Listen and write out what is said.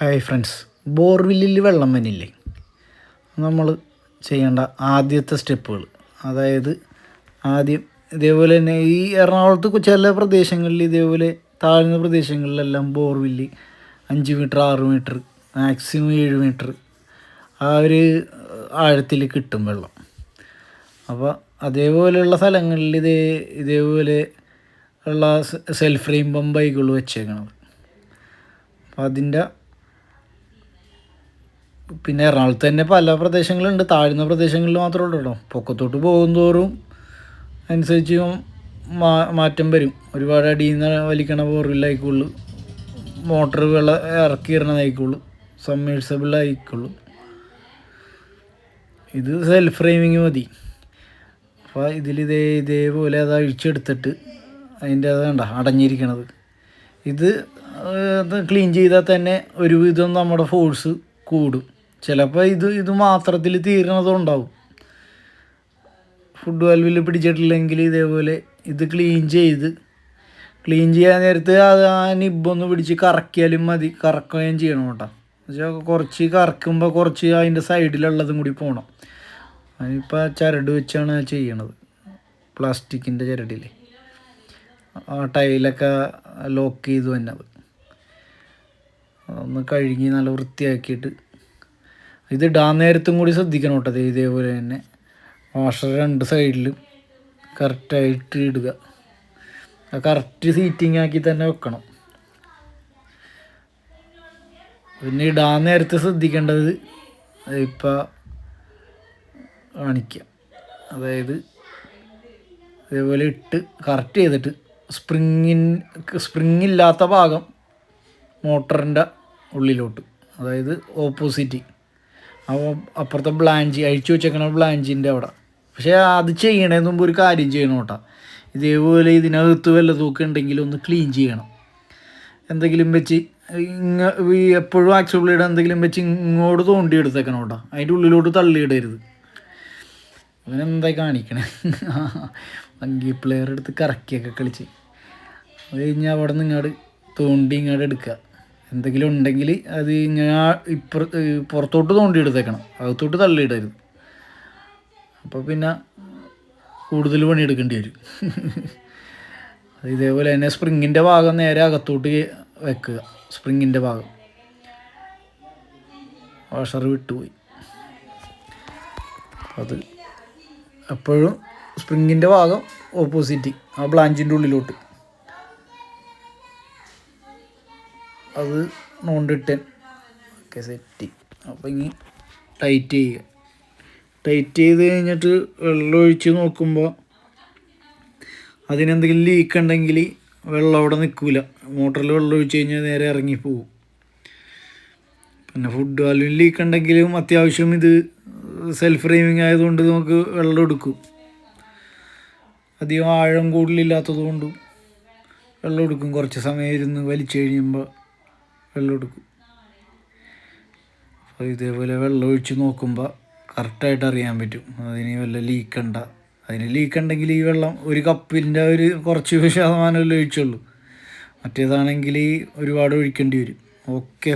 Hi friends ബോർവില്ലിൽ വെള്ളം വന്നില്ലേ നമ്മൾ ചെയ്യേണ്ട ആദ്യത്തെ സ്റ്റെപ്പുകൾ. അതായത് ആദ്യം ഇതേപോലെ തന്നെ ഈ എറണാകുളത്ത് ചില പ്രദേശങ്ങളിൽ ഇതേപോലെ താഴ്ന്ന പ്രദേശങ്ങളിലെല്ലാം ബോർവില്ല് അഞ്ച് മീറ്റർ ആറ് മീറ്റർ മാക്സിമം ഏഴ് മീറ്റർ ആ ഒരു ആഴത്തിൽ കിട്ടും വെള്ളം. അപ്പോൾ അതേപോലെയുള്ള സ്ഥലങ്ങളിൽ ഇതേ ഇതേപോലെ ഉള്ള സെൽഫ് ഫ്രെയിം പമ്പായിക്കുള്ളൂ വെച്ചേക്കണത്. അപ്പോൾ അതിന്റെ പിന്നെ എറണാകുളത്ത് തന്നെ പല പ്രദേശങ്ങളുണ്ട്. താഴ്ന്ന പ്രദേശങ്ങളിൽ മാത്രമേ ഉള്ളൂ കേട്ടോ. പൊക്കത്തോട്ട് പോകുന്തോറും അനുസരിച്ച് മാറ്റം വരും. ഒരുപാട് അടിയിൽ നിന്ന് വലിക്കണ ബോർവില്ലായിക്കുള്ളൂ മോട്ടർ വെള്ളം ഇറക്കി ഇടണതായിക്കുള്ളൂ സമ്മേഴ്സബിൾ ആയിക്കുള്ളൂ ഇത് സെൽഫ് ഫ്രെയിമിങ് മതി അപ്പോൾ ഇതിലിതേ ഇതേപോലെ അത് അഴിച്ചെടുത്തിട്ട് അതിന്റെ അത് കണ്ട? അടഞ്ഞിരിക്കണത്. ഇത് ക്ലീൻ ചെയ്താൽ തന്നെ ഒരുവിധം നമ്മുടെ ഫോഴ്സ് കൂടും. ചിലപ്പോൾ ഇത് ഇത് മാത്രത്തിൽ തീരണതുണ്ടാവും ഫുഡ് വാൽവിൽ പിടിച്ചിട്ടില്ലെങ്കിൽ ഇതേപോലെ ഇത് ക്ലീൻ ചെയ്ത് ക്ലീൻ ചെയ്യാൻ നേരത്ത് അത് ആ നിബൊന്ന് പിടിച്ച് കറക്കിയാലും മതി. കറക്കുകയും ചെയ്യണം കേട്ടോ. എന്നുവെച്ചാൽ കുറച്ച് കറക്കുമ്പോൾ കുറച്ച് അതിന്റെ സൈഡിലുള്ളതും കൂടി പോകണം അതിനിപ്പോൾ ചരട് വെച്ചാണ് ചെയ്യണത്. പ്ലാസ്റ്റിക്കിന്റെ ചരടിൽ ആ ടൈലൊക്കെ ലോക്ക് ചെയ്ത് വന്നത്. ഒന്ന് കഴുകി നല്ല വൃത്തിയാക്കിയിട്ട് ഇത് ഇടാൻ നേരത്തും കൂടി ശ്രദ്ധിക്കണം കേട്ടോ. ദേ ഇതേപോലെ തന്നെ. വാഷർ രണ്ട് സൈഡിലും കറക്റ്റായിട്ട് ഇടുക. കറക്റ്റ് സീറ്റിംഗ് ആക്കി തന്നെ വെക്കണം. പിന്നെ ഇടാൻ നേരത്ത് ശ്രദ്ധിക്കേണ്ടത് ഇപ്പം കാണിക്കാം. അതായത് ഇതേപോലെ ഇട്ട് കറക്റ്റ് ചെയ്തിട്ട് സ്പ്രിങ്ങിൻ സ്പ്രിങ് ഇല്ലാത്ത ഭാഗം മോട്ടറിന്റെ ഉള്ളിലോട്ട്. അതായത് ഓപ്പോസിറ്റ് അപ്പുറത്തെ ബ്ലാഞ്ചി അഴിച്ചു വെച്ചേക്കണ ബ്ലാഞ്ചിന്റെ അവിടെ. പക്ഷേ അത് ചെയ്യണതിന് മുമ്പ് ഒരു കാര്യം ചെയ്യണം കേട്ടോ. ഇതേപോലെ ഇതിനകത്ത് വല്ല തൂക്കം ഉണ്ടെങ്കിൽ ഒന്ന് ക്ലീൻ ചെയ്യണം. എന്തെങ്കിലും വെച്ച് ഇങ്ങ ഈ എപ്പോഴും ആക്സിബിളിയുടെ എന്തെങ്കിലും വെച്ച് ഇങ്ങോട്ട് തോണ്ടി എടുത്തേക്കണം കേട്ടോ. അതിന്റെ ഉള്ളിലോട്ട് തള്ളിയിടരുത്. അവനെന്തായി കാണിക്കണേ? വങ്കി പ്ലെയർ എടുത്ത് കറക്കിയൊക്കെ കളിച്ച്. അത് കഴിഞ്ഞാൽ അവിടെ നിന്ന് ഇങ്ങോട്ട് തോണ്ടി ഇങ്ങോട്ട് എടുക്കുക. എന്തെങ്കിലും ഉണ്ടെങ്കിൽ അത് ഇങ്ങനെ ഇപ്പുറ പുറത്തോട്ട് തോണ്ടി എടുത്തേക്കണം. അകത്തോട്ട് തള്ളിയിടരുത്. അപ്പോൾ പിന്നെ കൂടുതൽ പണിയെടുക്കേണ്ടി വരും. ഇതേപോലെ തന്നെ സ്പ്രിങ്ങിന്റെ ഭാഗം നേരെ അകത്തോട്ട് വെക്കുക. സ്പ്രിങ്ങിന്റെ ഭാഗം. വാഷർ വിട്ടുപോയി അത് എപ്പോഴും സ്പ്രിങ്ങിന്റെ ഭാഗം ഓപ്പോസിറ്റ് ആ ബ്ലാഞ്ചിന്റെ ഉള്ളിലോട്ട്. അത് നോണ്ടിട്ടൻ ഓക്കെ സെറ്റ്. അപ്പോൾ ഇനി ടൈറ്റ് ചെയ്യുക. ടൈറ്റ് ചെയ്ത് കഴിഞ്ഞിട്ട് വെള്ളം ഒഴിച്ച് നോക്കുമ്പോൾ അതിനെന്തെങ്കിലും ലീക്ക് ഉണ്ടെങ്കിൽ വെള്ളം അവിടെ നിൽക്കില്ല മോട്ടറിൽ വെള്ളം ഒഴിച്ച് കഴിഞ്ഞാൽ നേരെ ഇറങ്ങിപ്പോവും പിന്നെ ഫുഡ് വാൽവിൽ ലീക്ക് ഉണ്ടെങ്കിലും അത്യാവശ്യം ഇത് സെൽഫ് ഫ്രെയിമിങ് ആയതുകൊണ്ട് നമുക്ക് വെള്ളം എടുക്കും. അധികം ആഴം കൂടുതലില്ലാത്തത് കൊണ്ടും വെള്ളം എടുക്കും. കുറച്ച് സമയം ഇരുന്ന് വലിച്ചു കഴിയുമ്പോൾ വെള്ളം എടുക്കും അപ്പോൾ ഇതേപോലെ വെള്ളം ഒഴിച്ച് നോക്കുമ്പോൾ കറക്റ്റായിട്ട് അറിയാൻ പറ്റും. അതിന് വല്ല ലീക്ക് ഉണ്ട അതിന് ലീക്ക് ഉണ്ടെങ്കിൽ ഈ വെള്ളം ഒരു കപ്പിന്റെ ഒരു കുറച്ച് ശതമാനമല്ലേ ഒഴിച്ചുള്ളൂ. മറ്റേതാണെങ്കിൽ ഒരുപാട് ഒഴിക്കേണ്ടി വരും. ഓക്കെ.